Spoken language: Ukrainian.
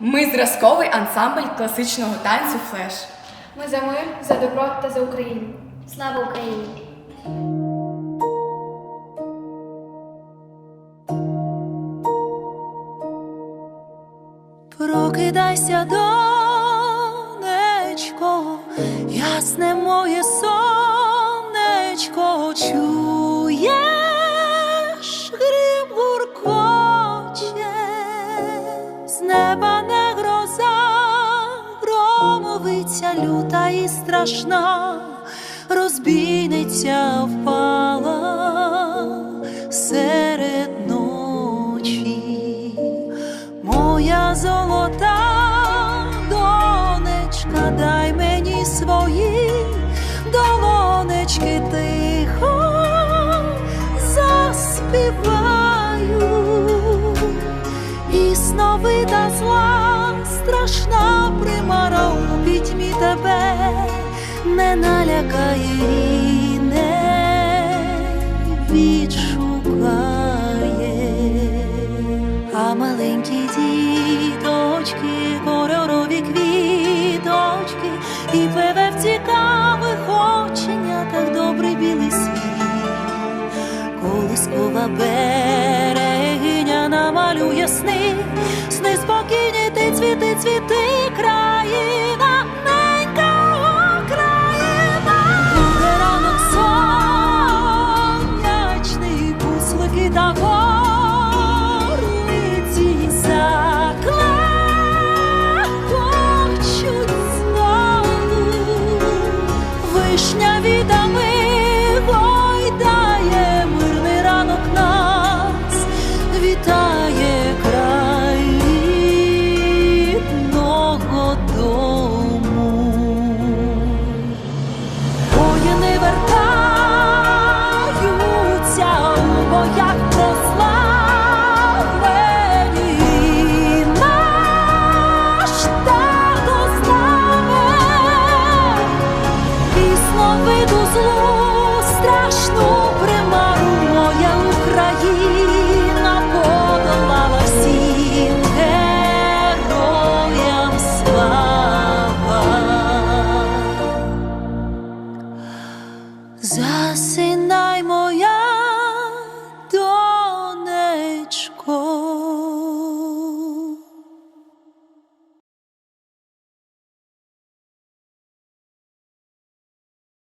Ми зразковий ансамбль класичного танцю флеш. Ми за мир, за добро та за Україну. Слава Україні! Прокидайся, донечко, ясне моє сонечко, громовиця люта і страшна, розбійниця впала серед ночі. Моя золота донечка, дай мені свої долонечки тихо заспіваю, і сновита зла, страшна примара у пітьмі тебе не налякає і не відшукає. А маленькі діточки, кольорові квіточки, і пливе в цікавих оченятах добрий білий світ, колискова берегиня намалює сни, ти цвіти, Já sei.